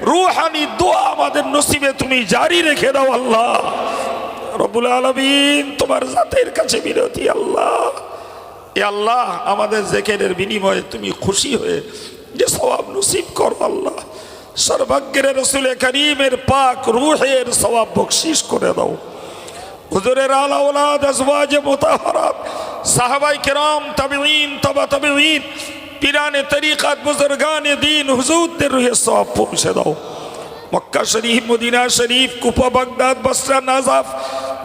Rouhani দোয়া আমাদের নসিবে তুমি জারি রেখে দাও আল্লাহ। রবুল আলমিন, তোমার জাতের কাছে বিরতি আল্লাহ। এ আল্লাহ, আমাদের জেকেরের বিনিময়ে তুমি খুশি হয়ে যে সবাব নসিব করো আল্লাহ। সর্বাগ্যের রসুল করিমের পাক রুহের সবাব বকশিস করে দাও। হুজুরের আলা ওলাদ আজওয়াজে মোতাহারাত, সাহাবাই কেরাম, তাবিঈন, তবা পিরানে তরিকাত বুজুরগানে দিন হুজুরদের রুহে সব পৌঁছে দাও Mecca Sharif Medina Sharif Kufa Baghdad Basra Najaf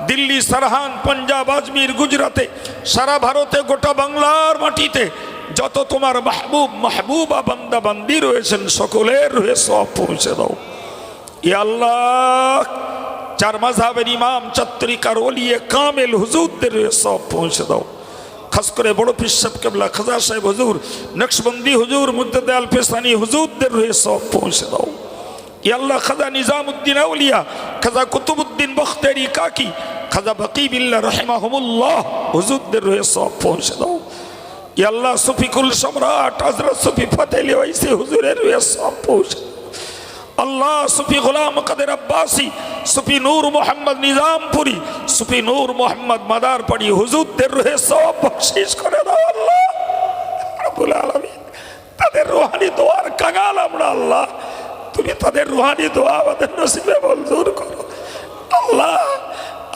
Delhi Sarhan Punjab Ajmer গুজরাতে সারা ভারতে গোটা বাংলার মাটিতে যত তোমার মাহবুব মাহবুবা বান্দা বান্দি রয়েছেন সকলের রুহে সব পৌঁছে দাও ই আল্লাহ চার মাঝাবের ইমাম চত্রিকার ওলিয়ে কামেল হুজুরদের সব পৌঁছে দাও খাস করে বড় পিসাব কেবলা, খাজা সাহেব হুজুর নকশবন্দি হুজুর মুদ্দে আল পেসানি হুজুরদের রয়ে সব পৌঁছে দাও আল্লাহ, খাজা নিজামুদ্দিন আউলিয়া, খাজা কুতুবুদ্দিন বখতারি কাকি, খাজা বকিবিল্লা রহেমাহমুল্লাহ, হুজুরদের রয়ে সব পৌঁছে দাও আল্লাহ, সফিকুল সম্রাট হজরত সফি ফতেলি ওয়াইসি হুজুরের রয়ে সব পৌঁছে। আল্লাহ, সুফি গোলাম কাদের আব্বাসি, সুফি নূর মোহাম্মদ নিজামপুরি, সুফি নূর মোহাম্মদ মাদার মাদারপাড়ি হুজুরদের রহে সব বকশিস করে দাও আল্লাহ। তাদের রুহানি দোয়ার কাঙাল আমরা আল্লাহ। তুমি তাদের রুহানি দোয়া আমাদের নসিবে মঞ্জুর করো। আল্লাহ,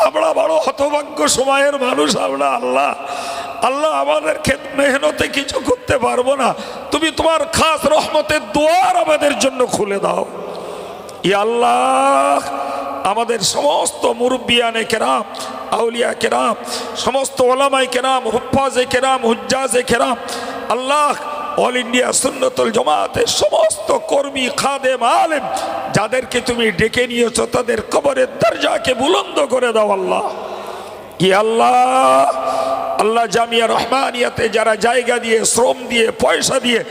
আমরা বড় হতভাগ্য সময়ের মানুষ আমরা আল্লাহ। আল্লাহ আমাদের ক্ষেত মেহনতে কিছু করতে পারব না। তুমি তোমার খাস রহমতের দোয়ার আমাদের জন্য খুলে দাও। আল্লাহ, আমাদের সমস্ত মুরব্বিয়ানে কেরাম, আউলিয়া কেরাম, সমস্ত ওলামাই কেরাম হুফাজে কেরাম, হুজ্জাজে কেরাম, আল্লাহ, অল ইন্ডিয়া সুন্নতুল জমাতের সমস্ত কর্মী, খাদেম, আলেম, যাদেরকে তুমি ডেকে নিয়েছো, তাদের কবরের দরজাকে বুলন্দ করে দাও আল্লাহ। কি আল্লাহ আল্লাহ জামিয়া রহমানিয়াতে যারা জায়গা দিয়ে, শ্রম দিয়ে, পয়সা দিয়ে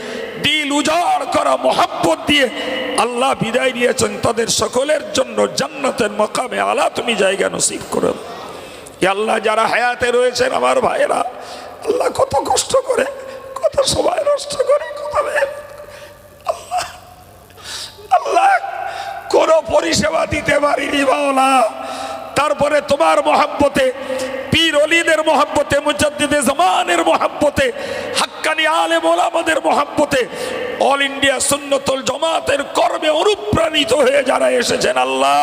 দিল উজাড় করা মোহাব্বত দিয়ে আল্লাহ বিদায় নিয়েছেন। তাদের সকলের জন্য জান্নাতের মকামে আলা তুমি জায়গা নসিব করে। আল্লাহ, যারা হায়াতে রয়েছেন আমার ভাইয়েরা, আল্লাহ কত কষ্ট করে, কত সময় নষ্ট করে, কত আল্লাহ আল্লাহ পরিষেবা দিতে পারিনি বাওলা তারপরে তোমার মহাব্বতে, পীর অলিদের মহাব্বতে মুজাদ্দিদে জামানের মহাব্বতে হাক্কানি আলেম ওলামাদের মহাব্বতে অল ইন্ডিয়া সুন্নতুল জমাতের কর্মে অনুপ্রাণিত হয়ে যারা এসেছেন আল্লাহ।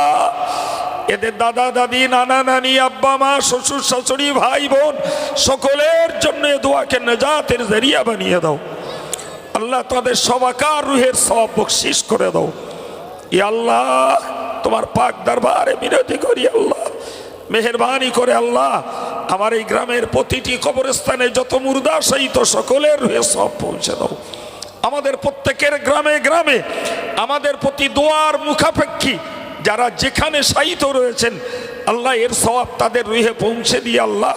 এদের দাদা, দাদি, নানা, নানি, আব্বা, মা, শ্বশুর, শাশুড়ি, ভাই, বোন, সকলের জন্য এ দোয়াকে নাজাতের জরিয়া বানিয়ে দাও। আল্লাহ তাদের সবাকার রুহের সব বকশিস করে দাও। ই আল্লাহ, তোমার পাক দরবারে বিনতি করি আল্লাহ। মেহরবানি করে আল্লাহ আমার এই গ্রামের প্রতিটি কবরস্থানে যত মুর্দা সহিত সকলের রুহে সব পৌঁছে দাও। আমাদের প্রত্যেকের গ্রামে গ্রামে আমাদের প্রতি দোয়ার মুখাপেক্ষী যারা যেখানে সাহিত রয়েছেন, আল্লাহ এর সব তাদের রুহে পৌঁছে দিয়ে আল্লাহ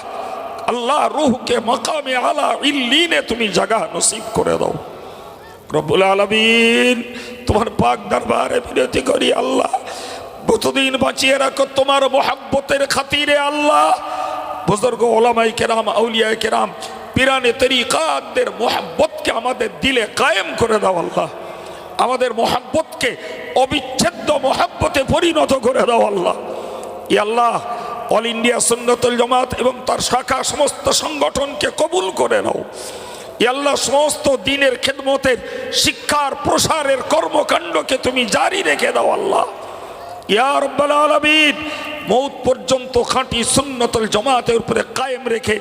আল্লাহ রুহকে মকামে আলা ইল্লিনে তুমি জাগা নসিব করে দাও। রব্বুল আলমিন, তোমার পাক দরবারে বিনতি করি আল্লাহ। কতদিন বাঁচিয়ে রাখো তোমার মোহাব্বতের খাতিরে আল্লাহ। বুজুর্গ ওলামাই কেরাম আউলিয়া কেরাম, পিরানে তরিকাদের মোহাব্বতকে আমাদের দিলে কায়েম করে দাও আল্লাহ। আমাদের মোহাব্বতকে অবিচ্ছেদ্য মোহাব্বতে পরিণত করে দাও আল্লাহ। ই আল্লাহ, অল ইন্ডিয়া সুন্নতুল জামাত এবং তার শাখা সমস্ত সংগঠনকে কবুল করে নাও। আল্লাহ, সমস্ত দিনের খেদমতের, শিক্ষার, প্রসারের কর্মকাণ্ডকে তুমি জারি রেখে দাও আল্লাহ। ইয়া রব্বাল আলামিন মৌত পর্যন্ত খাঁটি সুন্নতল জমাতের উপরে কায়েম রেখে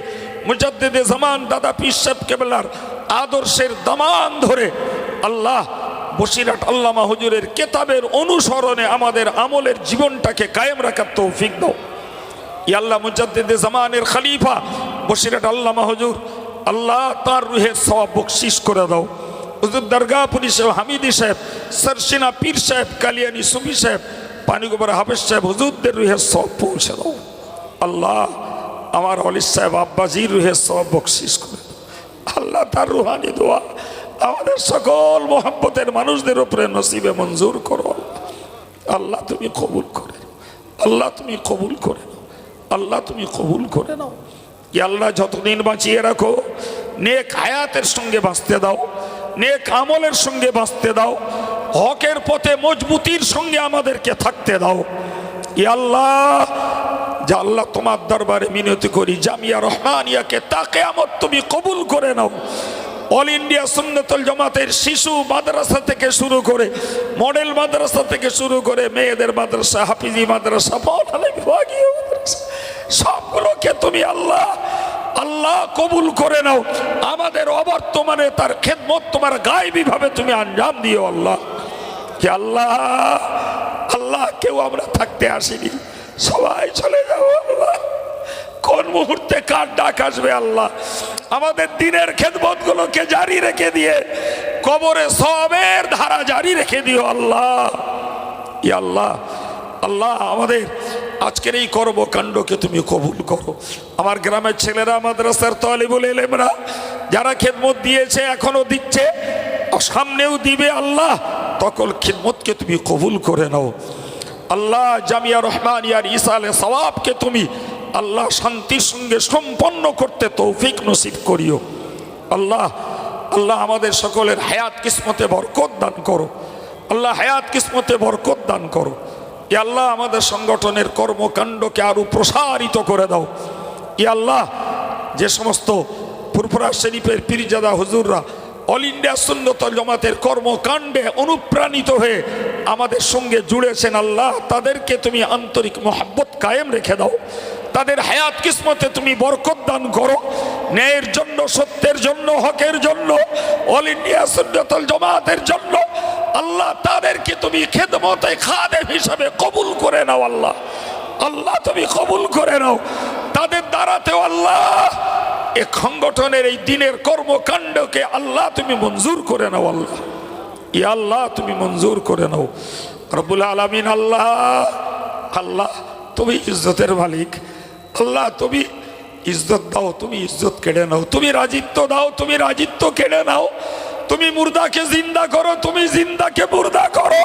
মুজাদ্দিদে জামান দাদা পীর সাহেব কেবলার আদর্শের দামান ধরে আল্লাহ বসিরাট আল্লামা হুজুরের কেতাবের অনুসরণে আমাদের আমলের জীবনটাকে কায়েম রাখার তৌফিক দাও। আল্লাহ মুজাদ্দিদে জামানের খালিফা বসিরাট আল্লামা হুজুর, আল্লাহ তার রুহের সব বকশিস করে দাও। হুজুর দরগাপুরি সাহেব হামিদি সাহেব, সরসিনা পীর সাহেব, কালিয়ানি সুফি সাহেব পানিগোবর হাফেজ সাহেব, হুজুরদের রুহে সব পৌঁছে দাও। আল্লাহ আমার অলিস সাহেব আব্বাজির রুহের সব বকশিস করে আল্লাহ তার রুহানি দোয়া আমাদের সকল মোহাব্বতের মানুষদের উপরে নসিবে মঞ্জুর করো। আল্লাহ তুমি কবুল করে আল্লাহ তুমি কবুল করে নাও। আল্লাহ তুমি কবুল করে নাও। ই আল্লাহ যতদিন বাঁচিয়ে রাখো, নেক হায়াতের সঙ্গে বাঁচতে দাও, নেক আমলের সঙ্গে বাঁচতে দাও। হকের পথে মজবুতির সঙ্গে আমাদেরকে থাকতে দাও। ই আল্লাহ, যা আল্লাহ তোমার দরবারে মিনতি করি। জামিয়া রহমানিয়াকে তাকে আমার তুমি কবুল করে নাও। অল ইন্ডিয়া সুন্নতুল জমাতের শিশু মাদ্রাসা থেকে শুরু করে, মডেল মাদ্রাসা থেকে শুরু করে, মেয়েদের মাদ্রাসা, হাফিজি মাদ্রাসা মাদ্রাসা, সবগুলোকে তুমি আল্লাহ আল্লাহ কবুল করে নাও। আমাদের অবর্তমানে তার খেদমত তোমার গায়েবী ভাবে তুমি আঞ্জাম দিও আল্লাহ। কি আল্লাহ? আল্লাহ, কেউ আমরা থাকতে আসিনি। সবাই চলে যাব আল্লাহ। কোন মুহূর্তে কার ডাক আসবে আল্লাহ? আমাদের দিনের খেদমত গুলোকে জারি রেখে দিয়ে, কবরে সবের ধারা জারি রেখে দিও আল্লাহ। ই আল্লাহ আল্লাহ, আমাদের আজকের এই কর্মকাণ্ডকে তুমি কবুল করো। আমার গ্রামের ছেলেরা, মাদ্রাসার তলিবুল এলেমরা যারা খেদমত দিয়েছে, এখনও দিচ্ছে সামনেও দিবে আল্লাহ। তখন খিদমতকে তুমি কবুল করে নাও। আল্লাহ জামিয়া রহমান ইয়ার ইসালে সওয়াবকে তুমি আল্লাহ শান্তির সঙ্গে সম্পন্ন করতে তৌফিক নসিব করিও। আল্লাহ আল্লাহ আমাদের সকলের হায়াত কিসমতে বরকত দান করো। আল্লাহ হায়াত কিসমতে বরকত দান করো। ই আল্লাহ আমাদের সংগঠনের কর্মকাণ্ডকে আরও প্রসারিত করে দাও। ই আল্লাহ, যে সমস্ত ফুরফুরা শরীফের পীরজাদা হুজুররা অল ইন্ডিয়া সুন্নত জমাতের কর্মকাণ্ডে অনুপ্রাণিত হয়ে আমাদের সঙ্গে জুড়েছেন আল্লাহ। তাদেরকে তুমি আন্তরিক মোহাব্বত কায়েম রেখে দাও। তাদের হায়াত কিসমতে তুমি বরকত দান করো। ন্যায়ের জন্য, সত্যের জন্য, হকের জন্য, অল ইন্ডিয়া সুন্নতল জমাতের জন্য আল্লাহ তাদেরকে তুমি খেদমতে খাদেম হিসাবে কবুল করে নাও আল্লাহ। আল্লাহ তুমি কবুল করে নাও। তাদের দ্বারাতেও আল্লাহ এ সংগঠনের এই দিনের কর্মকাণ্ডকে আল্লাহ তুমি মঞ্জুর করে নাও, আল্লাহ। ই আল্লাহ, তুমি মঞ্জুর করে নাও। রবুল আলমিন, আল্লাহ আল্লাহ, তুমি ইজ্জতের মালিক। আল্লাহ, তুমি ইজ্জত দাও, তুমি ইজ্জত কেড়ে নাও। তুমি রাজিত্ব দাও, তুমি রাজিত্ব কেড়ে নাও। তুমি মুর্দাকে জিন্দা করো, তুমি জিন্দাকে মুর্দা করো।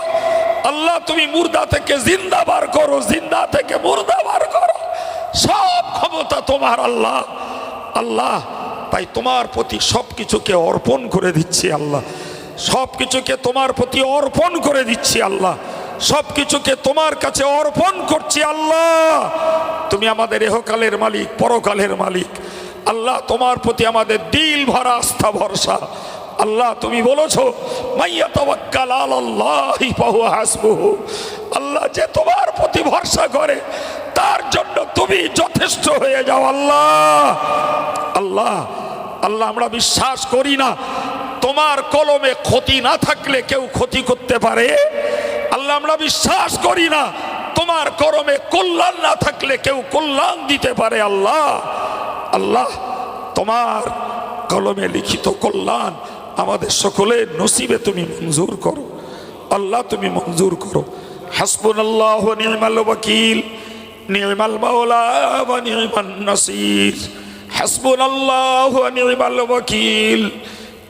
আল্লাহ, তুমি মুর্দা থেকে জিন্দা বার করো, জিন্দা থেকে মুর্দা বার করো। সব ক্ষমতা তোমার, আল্লাহ। আল্লাহ, তাই তোমার প্রতি সব কিছুকে অর্পণ করে দিচ্ছি আল্লাহ। সব কিছুকে তোমার প্রতি অর্পণ করে দিচ্ছি আল্লাহ। সব কিছুকে তোমার কাছে অর্পণ করছি আল্লাহ। তুমি আমাদের এহকালের মালিক, পরকালের মালিক। আল্লাহ, তোমার প্রতি আমাদের দিল ভরা আস্থা, ভরসা। আল্লাহ, তুমি বলেছ মাইয়া তবাক্কাল হাসবুহু। আল্লাহ, যে তোমার প্রতি ভরসা করে তার জন্য তুমি যথেষ্ট হয়ে যাও, আল্লাহ। আল্লাহ আল্লাহ, আমরা বিশ্বাস করি না। তোমার কলমে ক্ষতি না থাকলে কেউ ক্ষতি করতে পারে। আল্লাহ, আমরা বিশ্বাস করি না। তোমার কলমে কল্যাণ না থাকলে কেউ কল্যাণ দিতে পারে, আল্লাহ। আল্লাহ, তোমার কলমে লিখিত কল্যাণ আমাদের সকলের নসিবে তুমি মঞ্জুর করো। আল্লাহ, তুমি মঞ্জুর করো। হাসবুন আল্লাহ নির্মাল ওয়াকিল। নির্মাল মাওলা ওয়া নির্মাল নাসির হাসবুন আল্লাহ নির্মাল ওয়াকিল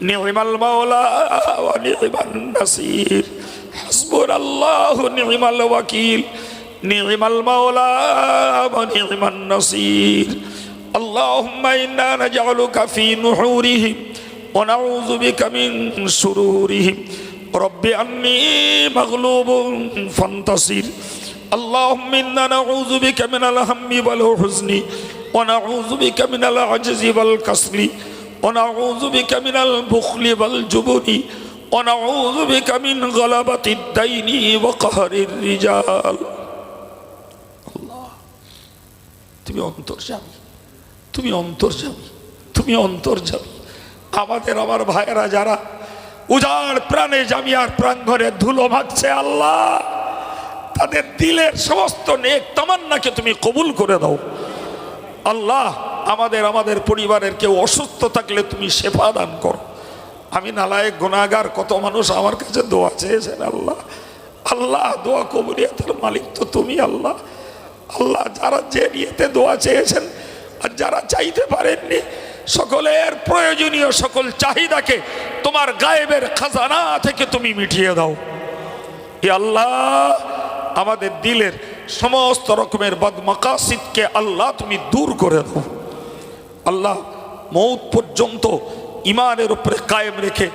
নির্মাল মাওলা ওয়া নির্মাল নাসির হাসবুন আল্লাহ নির্মাল ওয়াকিল নির্মাল মাওলা ওয়া নির্মাল নাসির اللهم إنا نجعلك في نحورهم ونعوذ بك من شرورهم رب أني مغلوب فانتصر اللهم إنا نعوذ بك من الهم والحزن ونعوذ بك من العجز والكسل ونعوذ بك من البخل والجبن ونعوذ بك من غلبة الدين وقهر الرجال الله তুমি অন্তর্যামী তুমি অন্তর্যামী তুমি অন্তর্যামী আমাদের আমার ভাইয়েরা যারা উজাড় প্রাণে জামিয়ার প্রাঙ্গণে ধুলো মাখছে আল্লাহ তাদের দিলের সমস্ত নেক তামান্নাকে তুমি কবুল করে দাও। আল্লাহ আমাদের আমাদের পরিবারের কেউ অসুস্থ থাকলে তুমি সেবা দান করো। আমি নালায় গুণাগার কত মানুষ আমার কাছে দোয়া চেয়েছেন আল্লাহ। আল্লাহ, দোয়া কবুলিয়াতের মালিক তো তুমি আল্লাহ। আল্লাহ, যারা যে নিয়েতে দোয়া চেয়েছেন আর যারা চাইতে পারেননি, সকলের প্রয়োজনীয় সকল চাহিদাকে তোমার গায়েবের খাজানা থেকে তুমি মিটিয়ে দাও। এ আল্লাহ আমাদের দিলের সমস্ত রকমের বদমাকাসিদকে আল্লাহ তুমি দূর করে দাও। আল্লাহ মৌত পর্যন্ত ইমানের উপরে কায়েম রেখে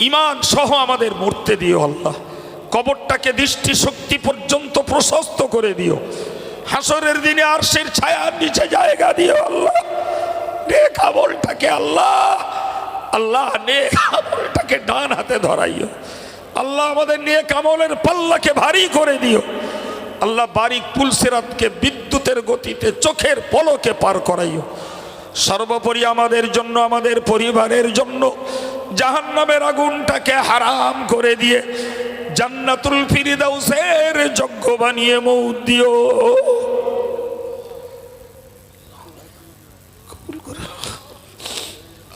ইমান সহ আমাদের মরতে দিও আল্লাহ। কবরটাকে দৃষ্টিশক্তি পর্যন্ত প্রশস্ত করে দিও। হাসরের দিনে আর আরশের ছায়ার নিচে জায়গা দিও আল্লাহ। নেক আল্লাহ আল্লাহ নেক আমলটাকে ডান হাতে ধরাইও। আল্লাহ আমাদের নিয়ে কামলের পাল্লাকে ভারী করে দিও। আল্লাহ বারিক পুলসেরাতকে বিদ্যুতের গতিতে চোখের পলকে পার করাইও। সর্বোপরি আমাদের জন্য, আমাদের পরিবারের জন্য জাহান্নামের আগুনটাকে হারাম করে দিয়ে জান্নাতুল ফিরিদাউসের যজ্ঞ বানিয়ে মৌ দিও কবুল করে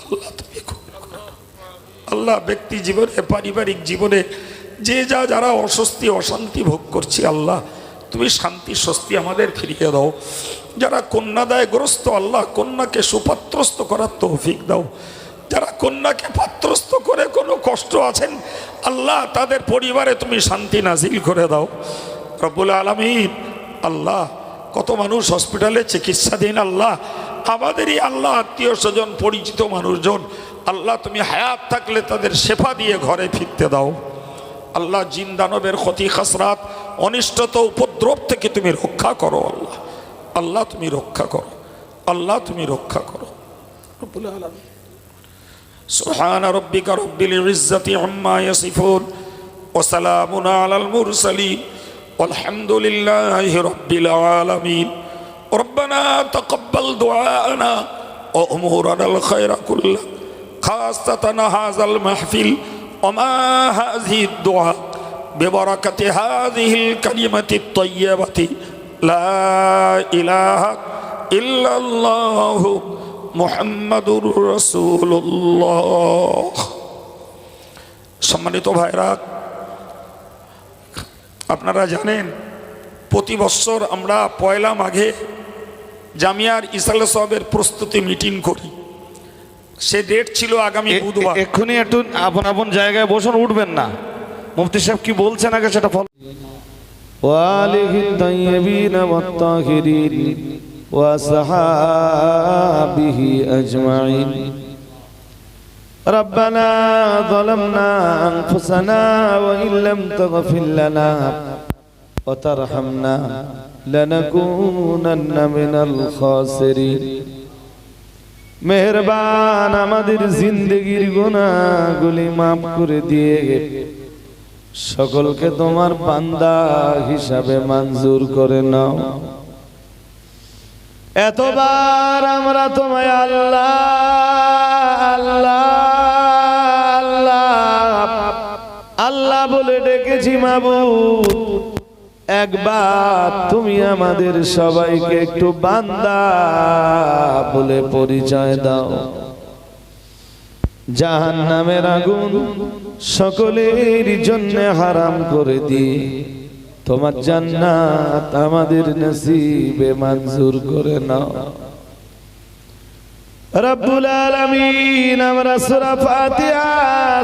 আল্লাহ তুমি কবুল করো। আল্লাহ ব্যক্তি জীবনে, পারিবারিক জীবনে, যে যা যারা অস্বস্তি, অশান্তি ভোগ করছে আল্লাহ, তুমি শান্তি, স্বস্তি আমাদের ফিরিয়ে দাও। যারা কন্যাদায়গ্রস্ত আল্লাহ কন্যাকে সুপাত্রস্ত করার তৌফিক দাও। যারা কন্যাকে পাত্রস্থ করে কোনো কষ্ট আছেন, আল্লাহ তাদের পরিবারে তুমি শান্তি নাজিল করে দাও। রব্বুল আলমিন, আল্লাহ কত মানুষ হসপিটালে চিকিৎসাধীন, আল্লাহ আমাদেরই আল্লাহ আত্মীয় স্বজন, পরিচিত মানুষজন আল্লাহ তুমি হায়াত থাকলে তাদের শেফা দিয়ে ঘরে ফিরতে দাও আল্লাহ জিন দানবের ক্ষতি খাসরাত অনিষ্টত উপদ্রব থেকে তুমি রক্ষা করো আল্লাহ আল্লাহ তুমি রক্ষা করো আল্লাহ তুমি রক্ষা করো রব্বুল আলামিন سبحان ربك رب العزة عما يصفون وسلام على المرسلين والحمد لله رب العالمين ربنا تقبل دعاءنا وأمورنا الخير كله خاصة هذا المحفل وما هذه الدعاء ببركة هذه الكلمة الطيبة لا إله إلا الله মোহাম্মদুর রসুল্লাহ সম্মানিত ভাইরা আপনারা জানেন প্রতি বছর আমরা পয়লা মাঘে জামিয়ার ইসালে সবের প্রস্তুতি মিটিং করি সে ডেট ছিল আগামী এ- বুধবার এ- এক্ষুনি একটু আপন আপন জায়গায় বসুন উঠবেন না মুফতি সাহেব কি বলছেন আগে সেটা ফলো وآله الطيبين والطاهرين وصحابه أجمعين ربنا ظلمنا أنفسنا وإن لم تغفر لنا وترحمنا لنكونن من الخاسرين মেহরবান আমাদের জিন্দগির গুনাহগুলি মাফ করে দিয়ে সকলকে তোমার বান্দা হিসাবে মঞ্জুর করে নাও। এতবার আমরা তোমায় আল্লাহ আল্লাহ আল্লাহ আল্লাহ বলে ডেকেছি মাবুদ। একবার তুমি আমাদের সবাইকে একটু বান্দা বলে পরিচয় দাও। জাহান নামের আগুন সকলের জন্য হারাম করে দিয়ে তোমার জান্নাত আমাদের নসিবে মঞ্জুর করে নাও। রব্বুল আলামিন, আমরা সূরা ফাতিহা,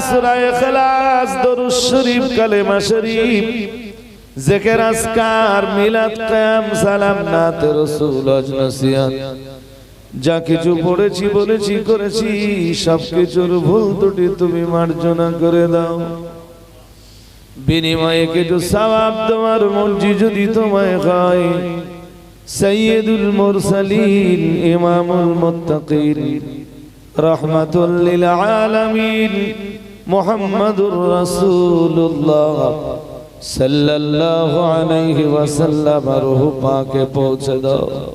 সূরা ইখলাস দরুদ শরীফ, কালেমা শরীফ জিকির আজকার, মিলাদ কিয়াম সালাম নাত রাসূল নসিহত। যা কিছু পড়েছি, বলেছি, করেছি সব কিছুর ভুল ত্রুটি তুমি মার্জনা করে দাও। বিনিময়ে কিছু সওয়াব তোমার মর্জি যদি তোমায় হয় সৈয়দুল মুরসালিন, ইমামুল মুত্তাকিন, রহমাতুল আলামিন, মুহাম্মাদুর রাসূলুল্লাহ। صلی اللہ علیہ وسلم روح پاک پہنچ دو۔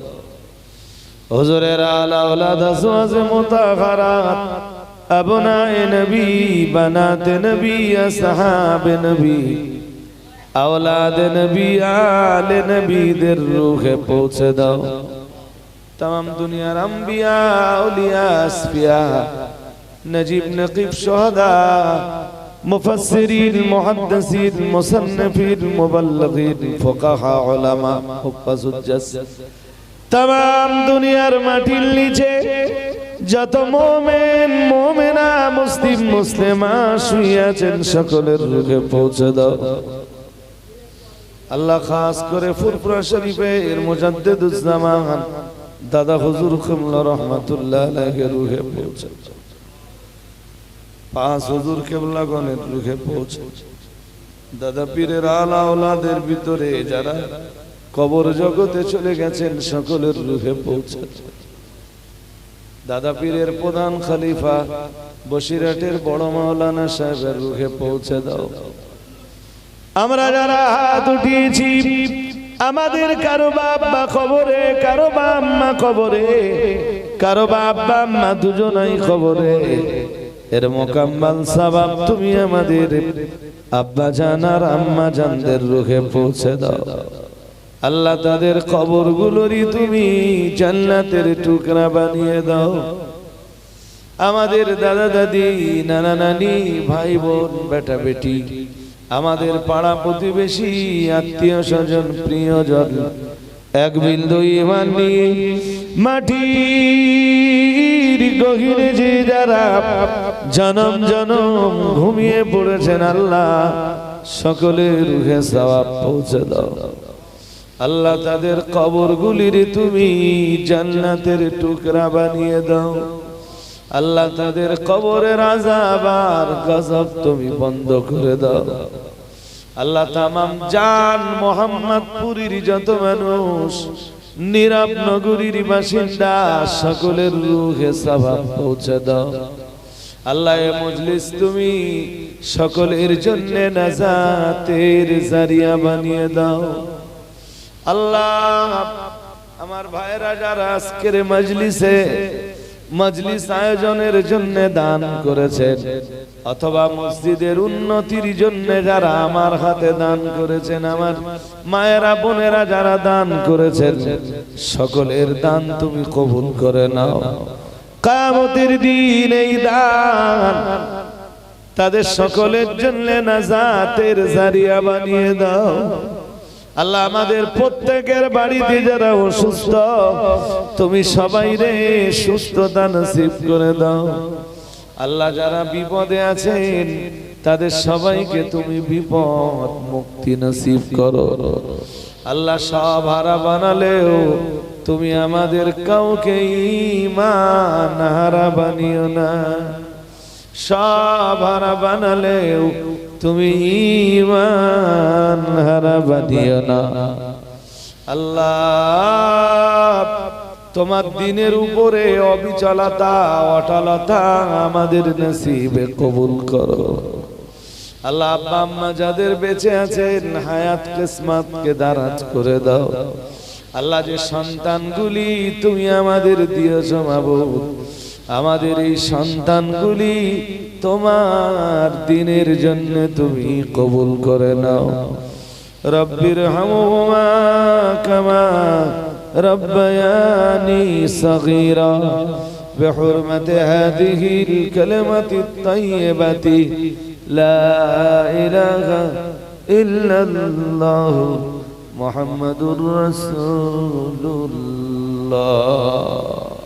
حضور رال اولاد سواز متاخرات ابناء نبی، بنات نبی، اصحاب نبی۔ اولاد نبی، آل نبی در روح پوچھ دو۔ تمام دنیا انبیاء، اولیاء اسفیاء نجیب، نقیب شہدہ মুফাসসিরিন, মুহাদ্দিসিন, মুসান্নিফিন, মুবাল্লিগিন, ফুকাহা, উলামা হুফাজুজ্জাস তাম দুনিয়ার মাটির নিচে যত মোমেন, মোমেনা, মুসলিম, মুসলিমা শুইয়াছেন সকলের রুখে পৌঁছে দাও আল্লাহ খাস করে ফুরফুরা শরীফের মুজাদ্দিদুজ্জামান দাদা হুজুর কিবলা রহমাতুল্লাহ আলাইহির রুহে পৌঁছে দাও। পাঁচ হুজুর কেবলা গণের রুহে পৌঁছে। দাদা পীরের আলা ওলাদের ভিতরে যারা কবর জগতে চলে গেছেন, সকলের রুহে পৌঁছে। দাদা পীরের প্রধান খালিফা বসিরহাটের বড় মাওলানা সাহেবের রুখে পৌঁছে দাও। আমরা যারা হাত উঠিয়েছি, আমাদের কারও বাবা খবরে, কারও বাম্মা খবরে, কারও বাবা আম্মা দুজনাই খবরে। এর মোকাম্মাল সাবাব তুমি আমাদের আব্বা জান আর আম্মা জানদের রুখে পৌঁছে দাও। আল্লাহ তাদের কবরগুলোরই তুমি জান্নাতের টুকরা বানিয়ে দাও। আমাদের দাদা দাদি, নানা নানি, ভাই বোন, বেটা বেটি, আমাদের পাড়া প্রতিবেশী, আত্মীয় স্বজন, প্রিয়জন, এক বিন্দু ইমান নিয়ে মাটির গহিরে যে যারা জনম জনম ঘুমিয়ে পড়েছেন আল্লাহ। সকলের রুহে সওয়াব পৌঁছে দাও। আল্লাহ তাদের কবরগুলির তুমি জান্নাতের টুকরা বানিয়ে দাও। আল্লাহ তাদের কবরের আজাব আর গজব তুমি বন্ধ করে দাও। আল্লাহ তামাম জান মোহাম্মদপুরীর যত মানুষ, নীরব নগরীর বাসিন্দা, সকলের রুহে স্বভাব পৌঁছে দাও। আল্লাহ মজলিস তুমি সকলের জন্য নাজাতের জারিয়া বানিয়ে দাও। আল্লাহ, আমার ভাইরা যারা আজকের মজলিসে মজলিস আয়োজনের জন্য দান করেছেন, অথবা মসজিদের উন্নতির জন্য যারা আমার হাতে দান করেছেন, আমার মায়েরা, বোনেরা যারা দান করেছেন, সকলের দান তুমি কবুল করে নাও। কামতের দিন এই দান তাদের সকলের জন্য নাজাতের জারিয়া বানিয়ে দাও। আল্লাহ আমাদের প্রত্যেকের বাড়িতে যারা অসুস্থ তুমি সবাই রে সুস্থতা নসিব করে দাও। আল্লাহ যারা বিপদে আছেন তাদের সবাইকে তুমি বিপদ মুক্তি নসিব করো। আল্লাহ সব হারা বানালেও তুমি আমাদের কাউকে ইমান হারা বানিও না। সব হারা বানালেও তুমি ইমান হারা বানিও না। আল্লাহ, তোমার দিনের উপরে অবিচলতা, অটলতা আমাদের নসিবে কবুল করো। আল্লাহ, আব্বা আম্মা যাদের বেঁচে আছেন, হায়াত, কিসমতকে দারাজ করে দাও। আল্লাহ যে সন্তানগুলি তুমি আমাদের দিয়েছ মাবুদ আমাদের এই সন্তানগুলি তোমার দিনের জন্য তুমি কবুল করে নাও রব্বির হামুমা কামা রব্বায়ানি সগীরা بحرمة هذه الكلمة الطيبة لا إله إلا الله محمد رسول الله.